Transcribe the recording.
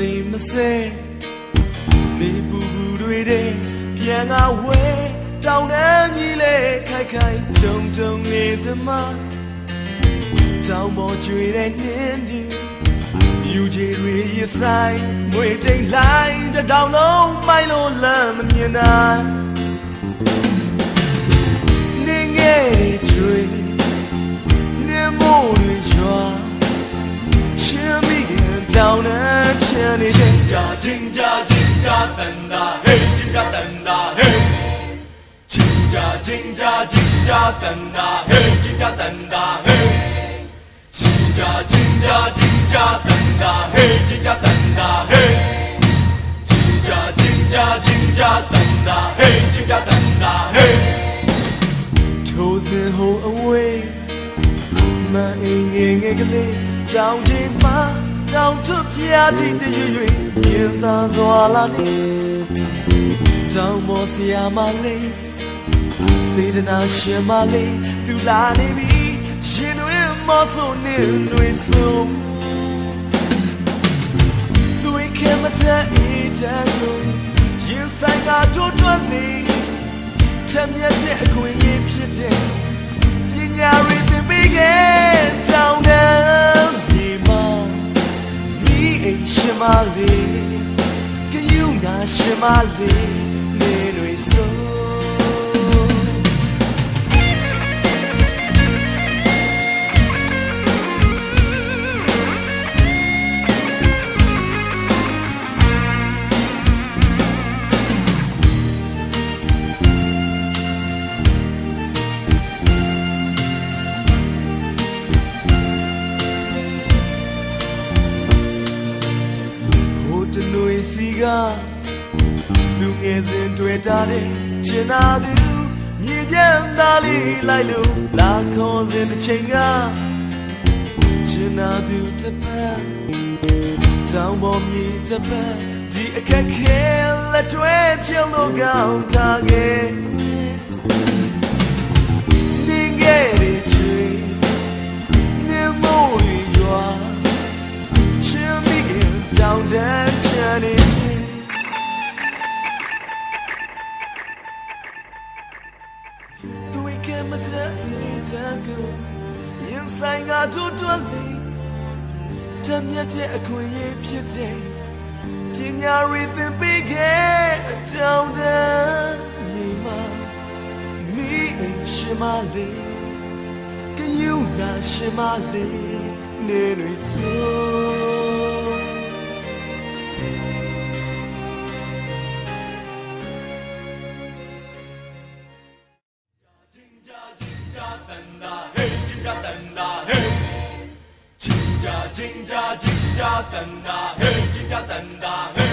လေးမစဲလေးပူပူတွေတဲ့ပြန်ကဝဲတောင်းတန်းကြီးလေခိုက်ခိုက်ကြုံကြုံနေစမတောင်းပေါ်ကျွေတဲ့နှင်းဒီယူချီတွေရဆိုင်မွေတိတ်လိုက်တစ်တောင်လုံးမိုင်းလို့လမ်းမမြင်နိုင် 내 진짜 진짜 진짜 딴다 헤이 진짜 딴다 헤이. 진짜 진짜 진짜 딴다 헤이 진짜 딴다 헤이. 진짜 진짜 진짜 딴다 헤이 진짜 딴다 헤이. 진짜 진짜 진짜 딴다 헤이 진짜 딴다 헤이. Toes the whole away 나의 인생의 근데 짜오지 마. မှာတောင်ထွပြားတိတရွရွမြင်သာစွာလာနေတောင်မောဆရာမလေးစေတနာရှင်မလေးသူလာနေပြီရှင်တွေမောဆိုနေတွေဆိုသူဝေခဲမတဲ့အေးတဲ့ကိုရင်ဆိုင်ကတိုးတွန်းနေထက်မြက်တဲ့အခွင့်အရေးဖြစ်တဲ့ မ်ရှင်မလေးကယူနာရှင်မလေး တနွေစီကသူငယ်စဉ်တွေ့တာတဲ့ချင်သာသူမြည်ပြန်သားလေးလိုက်လို့လာခေါ်စဉ်တစ်ချိန်ကချင်သာသူတစ်ပတ်တောင်ပေါ်မြေတစ်ပတ်ဒီအခက်ခဲလက်တွဲပြုံးလို့ကောင်းကားခဲ့ မတန်နေတန်ကိုရင်ဆိုင်ကတို့တွန်းလေတမျက်တဲ့အခွင့်အရေးဖြစ်တဲ့ပညာရည်သင်ပေးခဲ့တောင်တန်းမြေမှာမိအိမ်ရှင်မလေးကယူနာရှင်မလေးနေတွေဆို亲嘿金甲等待嘿。金甲金甲金甲等待嘿金甲等待